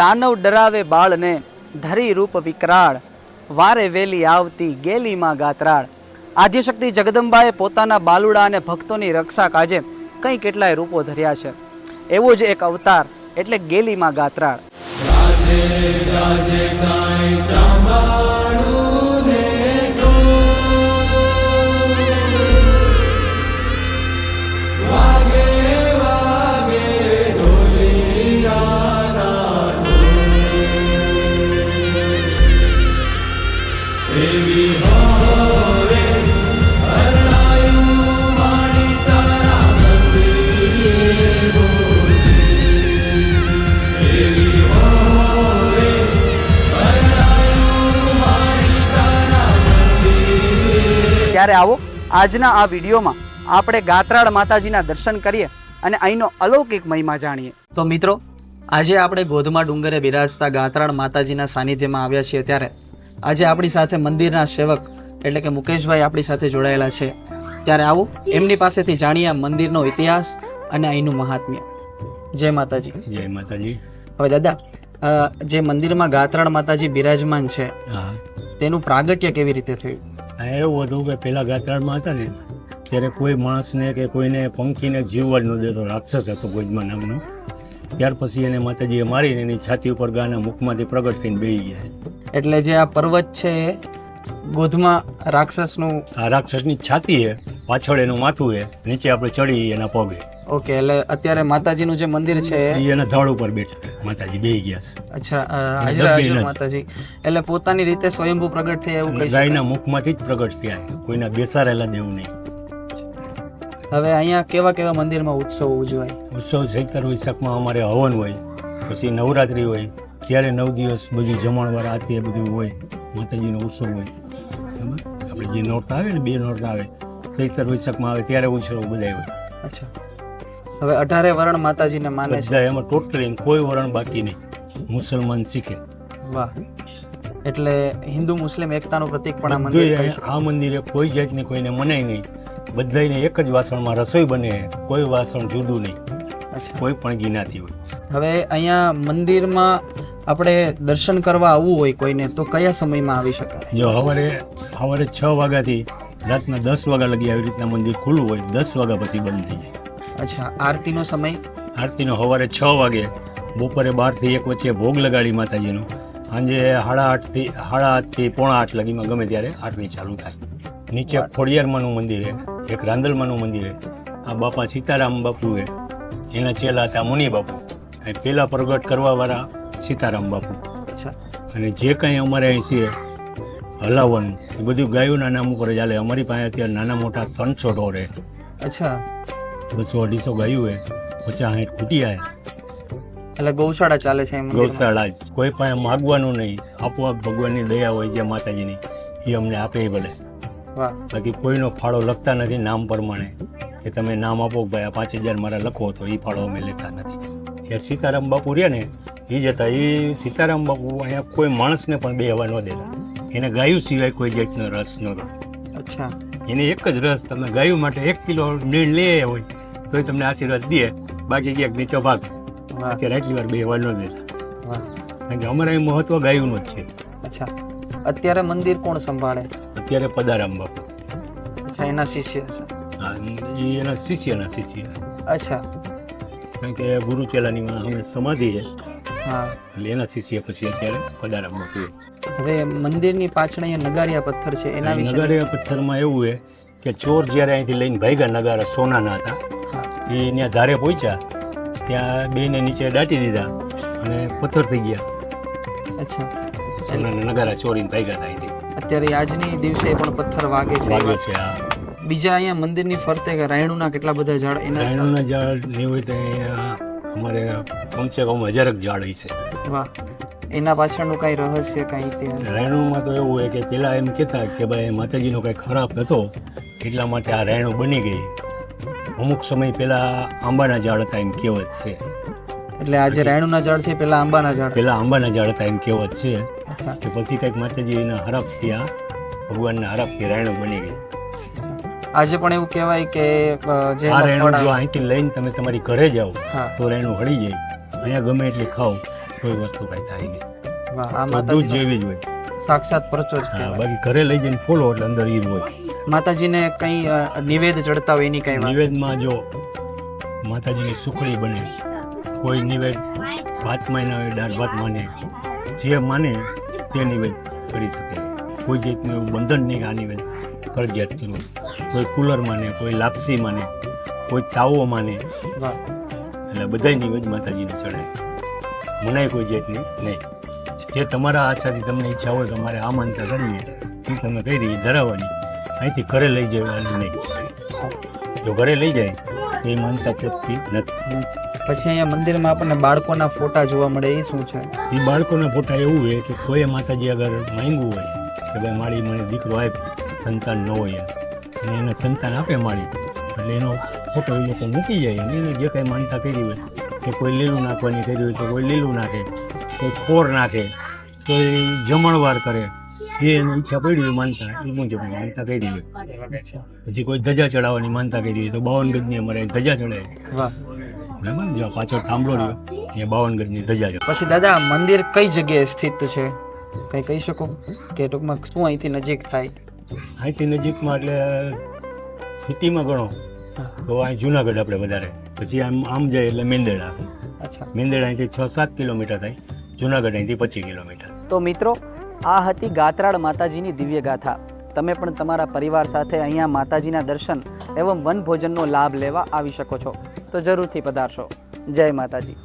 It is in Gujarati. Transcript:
દાનવ ડરાવે બાળને ધરી રૂપ વિકરાળ. વારે વેલી આવતી ગેલીમાં ગાતરાળ. આદ્યશક્તિ જગદંબાએ પોતાના બાલુડા અને ભક્તોની રક્ષા કાજે કંઈ કેટલાય રૂપો ધર્યા છે. એવો જ એક અવતાર એટલે ગેલીમાં ગાત્રાળ. ત્યારે આવો આજના આ વિડીયોમાં આપણે ગાત્રાળ માતાજીના દર્શન કરીએ અને અહીંનો અલૌકિક મહિમા જાણીએ. તો મિત્રો આજે આપણે ગોધમા ડુંગરે બિરાજતા ગાત્રાળ માતાજીના સાનિધ્યમાં આવ્યા છીએ ત્યારે આજે આપણી સાથે મંદિરના સેવક એટલે કે મુકેશભાઈ આપણી સાથે જોડાયેલા છે. ત્યારે આવો એમની પાસેથી જાણીએ મંદિરનો ઇતિહાસ અને અહીંનું મહાત્મ્ય. જય માતાજી. જય માતાજી. હવે દાદા જે મંદિરમાં ગાત્રાળ માતાજી બિરાજમાન છે તેનું પ્રાગટ્ય કેવી રીતે થયું? એવું હતું કે પેલા ગાત્રાળમાં હતા ને ત્યારે કોઈ માણસને કે કોઈને પંખીને જીવવા ન દેતો રાક્ષસ હતો ગોજમા નામનો. ત્યાર પછી એને માતાજીએ મારીને એની છાતી ઉપર ગાના મુખમાંથી પ્રગટ થઈને બેસી ગયા. એટલે જે આ પર્વત છે એ ગોધમાં રાક્ષસનું આ રાક્ષસની છાતી છે પાછળ એનું માથું છે નીચે આપણે ચડી એના પગે. ઓકે એટલે અત્યારે માતાજીનું જે મંદિર છે એના ધડ ઉપર બેઠા માતાજી બે ગયા છે. અચ્છા હાજરા માતાજી. એટલે પોતાની રીતે સ્વયંભૂ પ્રગટ થયા એવું કહી શકાય. ગાયના મુખમાંથી જ પ્રગટ થયા કોઈના બેસારેલા દેવ નહીં. હવે અહીંયા કેવા કેવા મંદિરમાં ઉત્સવ ઉજવાય? ઉત્સવ ચૈતર વૈશાખમાં અમારે હવન હોય પછી નવરાત્રિ હોય ત્યારે નવ દિવસ બધી જમણવાર આરતી બધું હોય માતાજીનો ઉત્સવ હોય. બરાબર? આપણે જે નોરતા આવે ને બે નોરતા આવે. ચૈતર વૈશાખમાં આવે ત્યારે ઉત્સવ બધા હોય. અચ્છા. હવે અઢારે વરણ માતાજીને માને છે. બધા એમાં ટોટલી કોઈ વરણ બાકી નહીં. મુસલમાન શીખે. વાહ. એટલે હિન્દુ મુસ્લિમ એકતાનું પ્રતીક પણ આ મંદિર બધુંય આ મંદિરે કોઈ જાતની કોઈને મનાય નહીં. બધાને એક જ વાસણમાં રસોઈ બને. કોઈ વાસણ જુદું નહીં. અચ્છા. કોઈ પણ ગિનાતી હોય. હવે અહીંયા મંદિરમાં આપણે દર્શન કરવા આવવું હોય કોઈને તો કયા સમયમાં આવી શકાય? જો સવારે સવારે છ વાગ્યાથી રાતના દસ વાગ્યા લગી આવી રીતના મંદિર ખુલ્લું હોય. દસ વાગ્યા પછી બંધ થઈ જાય. અચ્છા આરતીનો સમય? આરતીનો સવારે છ વાગે બપોરે બારથી એક વચ્ચે ભોગ લગાડી માતાજીનો. સાંજે સાડા આઠથી સાડા આઠથી પોણા આઠ લગીમાં ગમે ત્યારે આરતી ચાલુ થાય. નીચે ખોડિયારમાંનું મંદિર છે એક રાંદલમાંનું મંદિર છે આ બાપા સીતારામ બાપુ છે એના ચેલા હતા મુનિ બાપુ. એ પહેલાં પ્રગટ કરવાવાળા સીતારામ બાપુ. અને જે કાંઈ અમારે અહીં છે હલાવવાનું એ બધું ગાયોના નામ ઉપર ચાલે અમારી પાસે અત્યારે નાના મોટા ત્રણસો ઢોર છે અચ્છા. બસો અઢીસો ગાયું હોય પચાસ સાઠ ખૂટી જાય એટલે ગૌશાળા ચાલે છે ગૌશાળા જ. કોઈ પાસે માગવાનું નહીં. આપોઆપ ભગવાનની દયા હોય છે માતાજીની એ અમને આપે ભલે. બાકી કોઈનો ફાળો લખતા નથી નામ પ્રમાણે. કે તમે નામ આપો ભાઈ આ પાંચ હજાર મારા લખો તો એ ફાળો અમે લેતા નથી. એ સીતારામ બાપુ રહ્યા ને એ જતા એ સીતારામ બાપુ અહીંયા કોઈ માણસને પણ બે હવા ન દેતા. એને ગાયું સિવાય કોઈ જાતનો રસ નહોતો. અચ્છા. એને એક જ રસ તમે ગાયું માટે એક કિલો નીણ લે હોય તોય તમને આશીર્વાદ દે બાકી ક્યાંક નીચો ભાગ. અત્યારે આટલી વાર બે હવા ન દેતા કારણ કે અમારે મહત્વ ગાયુંનું જ છે. અચ્છા. અત્યારે મંદિર કોણ સંભાળે? અત્યારે પદારામ બાપુ. અચ્છા એના શિષ્ય છે. હા, એ એના શિષ્યના શિષ્ય. અચ્છા. કારણ કે ગુરુ ચેલાની અમે સમાધિ છે. હા. એટલે એના શિષ્ય પછી અત્યારે પદારામ બાપુ હવે મંદિરની પાછળ અહીંયા નગારિયા પથ્થર છે એના વિશે નગારિયા પથ્થરમાં એવું છે કે ચોર જ્યારે અહીંથી લઈને ભાગ્યા નગારા સોનાના હતા એ ત્યાં ધારે પહોંચ્યા ત્યાં બેને નીચે દાટી દીધા અને પથ્થર થઈ ગયા. અચ્છા. સોનાના નગારા ચોરીને ભાગ્યા થાય અત્યારે આજની દિવસે પણ પથ્થર વાગે છે. વાગે છે આ બીજા અહીંયા મંદિરની ફરતે કે રાયણુના કેટલા બધા ઝાડ એના રાયણુના ઝાડ ને હોય તો અમારે કમસે કમ હજારક ઝાડ છે. વાહ. એના પાછળનું કાંઈ રહસ્ય કાંઈ તે રાયણુમાં તો એવું હોય કે પેલા એમ કહેતા કે ભાઈ માતાજીનો કંઈ ખરાબ હતો એટલા માટે આ રાયણું બની ગઈ. અમુક સમય પેલા આંબાના ઝાડ હતા એમ કહેવત છે. એટલે આ જે રાયણુના ઝાડ છે પેલા આંબાના ઝાડ. પેલા આંબાના ઝાડ હતા એમ કહેવત છે. કે પછી કંઈક માતાજીના હરાપથી થયા. ભગવાનના હરાપથી રાયણું બની ગઈ આજે પણ એવું કહેવાય કે જે આ રાયણું જો અહીંથી લઈને તમે તમારી ઘરે જાઓ તો રાયણું હળી જાય. અહીંયા ગમે એટલી ખાઓ કોઈ વસ્તુ કાંઈ થાય નહીં. દૂધ જેવી જ હોય. સાક્ષાત પરચો જ બાકી ઘરે લઈ જઈને ફોલો એટલે અંદર ઈર હોય. માતાજીને કઈ નિવેદ ચડતા હોય એની કઈ નિવેદમાં જો માતાજીની સુખડી બને કોઈ નિવેદ ભાતમાં ના હોય દાળ ભાત માને જે માને તે નિવેદ કરી શકે. કોઈ જાતનું એવું બંધન નહીં આ નિવેદ ફરજિયાત કરવું. કોઈ કુલર માને કોઈ લાપસી માને કોઈ તાવો માને. એટલે બધા નિવેદ માતાજીને ચડાય. મનાય કોઈ જાતની નહીં. જે તમારા આશાથી તમને ઈચ્છા હોય તમારે મારે આ માનતા કરવી એ તમે કઈ રીતે ધરાવવાની. અહીંથી ઘરે લઈ જવાનું નહીં. જો ઘરે લઈ જાય એ માનતા ચોખ્ખી નથી. પછી અહીંયા મંદિરમાં આપણને બાળકોના ફોટા જોવા મળે એ શું છે? એ બાળકોના ફોટા એવું હોય કે કોઈએ માતાજી આગળ માંગ્યું હોય કે ભાઈ મારી મને દીકરો આપે સંતાન ન હોય એમ. અને એને સંતાન આપે મારી એટલે એનો ફોટો એ લોકો મૂકી જાય અને એને જે કાંઈ માનતા કરી હોય કે કોઈ લીલું નાખવાની કરી હોય તો કોઈ લીલું નાખે કોઈ ખોર નાખે કોઈ જમણવાર કરે. એ એની ઈચ્છા પડી માનતા એ મુજબ માનતા કરી હોય. પછી કોઈ ધજા ચડાવવાની માનતા કરી તો બાવન ગજની અમારે ધજા ચડાય વાહ. બરાબર? જો પાછળ થાંભલો રહ્યો એ બાવન ગજની ધજા ચડાવે પછી દાદા મંદિર કઈ જગ્યાએ સ્થિત છે? કઈ કહી શકો કે ટૂંકમાં શું અહીંથી નજીક થાય? અહીંથી નજીકમાં એટલે સિટીમાં ગણો તો અહીં જુનાગઢ આપણે વધારે. પછી આમ આમ જાય એટલે મેંદેડા. અચ્છા. મેંદેડા અહીંથી છ સાત કિલોમીટર થાય જુનાગઢ અહીંથી પચીસ કિલોમીટર. તો મિત્રો આ હતી ગાત્રાળ માતાજીની દિવ્ય ગાથા. તમે પણ તમારા પરિવાર સાથે અહીંયા માતાજીના દર્શન એવં વનભોજનનો લાભ લેવા આવી શકો છો. તો જરૂરથી પધારશો. જય માતાજી.